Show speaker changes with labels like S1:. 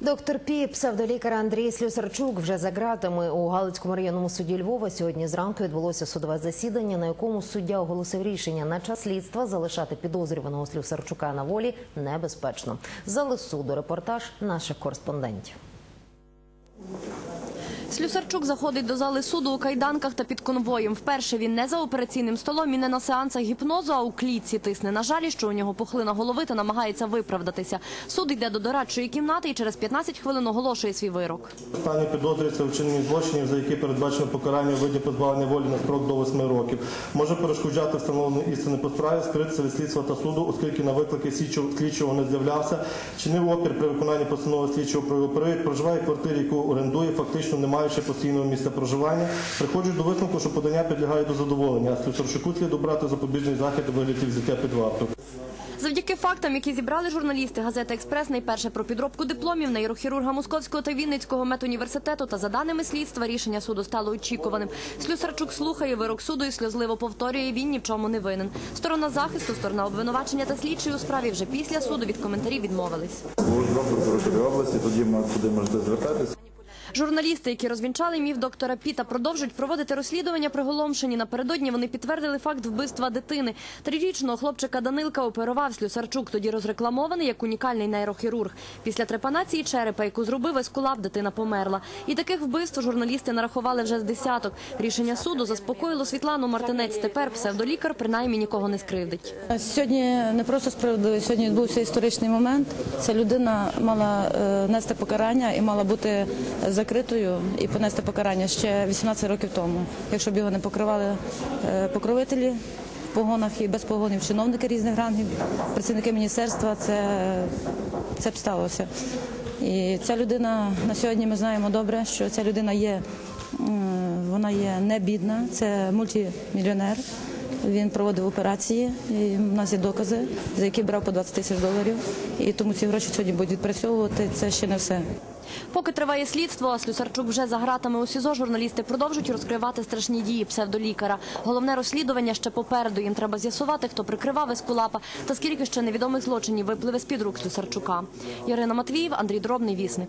S1: Доктор Пі, псевдолікар Андрій Слюсарчук вже за ґратами у Галицькому районному суді Львова. Сьогодні зранку відбулося судове засідання, на якому суддя оголосив рішення на час слідства залишати підозрюваного Слюсарчука на волі небезпечно. Зали суду репортаж наших кореспондентів.
S2: Слюсарчук заходить до зали суду у кайданках та під конвоєм. Вперше він не за операційним столом і не на сеансах гіпнозу, а у клітці тисне на жалі, що у нього пухлина голови та намагається виправдатися. Суд йде до дорадчої кімнати і через 15 хвилин оголошує свій вирок.
S3: Останній підозрюється у вчиненні злочинів, за які передбачено покарання у виді позбавлення волі на строк до 8 років. Може перешкоджати встановленню істини по справі, скритися від слідства та суду, оскільки на виклики слідчого не з'являвся, чинив опір при виконанні постанови слідчого про проживає в квартирі, яку орендує, фактично не маючи постійного місця проживання. Приходжу до висновку, що подання підлягає до задоволення, а Слюсарчуку слід обрати запобіжний захід у вигляді взяття під варту.
S2: Завдяки фактам, які зібрали журналісти газета Експрес, найперше про підробку дипломів нейрохірурга Московського та Вінницького медуніверситету та за даними слідства, рішення суду стало очікуваним. Слюсарчук слухає вирок суду і сльозливо повторює, він ні в чому не винен. Сторона захисту, сторона обвинувачення та слідчий у справі вже після суду від коментарів відмовились.
S4: Області, тоді туди можете звертатися.
S2: Журналісти, які розвінчали міф доктора Піта, продовжують проводити розслідування приголомшені. Напередодні вони підтвердили факт вбивства дитини. Трирічного хлопчика Данилка оперував Слюсарчук, тоді розрекламований як унікальний нейрохірург. Після трепанації черепа, яку зробив ескулап, дитина померла. І таких вбивств журналісти нарахували вже з десяток. Рішення суду заспокоїло Світлану Мартинець. Тепер псевдолікар принаймні нікого не скривдить.
S5: Сьогодні не просто справедливо, сьогодні відбувся історичний момент. Ця людина мала е, нести покарання і мала бути закритою і понести покарання ще 18 років тому. Якщо б його не покривали е, покровителі в погонах і без погонів, чиновники різних рангів, працівники міністерства, це, це б сталося. І ця людина на сьогодні ми знаємо добре, що ця людина є, вона є не бідна, це мультимільйонер. Він проводив операції. І в нас є докази, за які брав по 20 тисяч доларів. І тому ці гроші сьогодні будуть відпрацьовувати. Це ще не все.
S2: Поки триває слідство, а Слюсарчук вже за гратами у СІЗО, журналісти продовжують розкривати страшні дії псевдолікаря. Головне розслідування ще попереду. Їм треба з'ясувати, хто прикривав Ескулапа та скільки ще невідомих злочинів випливе з-під рук Слюсарчука. Ярина Матвіїв, Андрій Дробний, Вісник.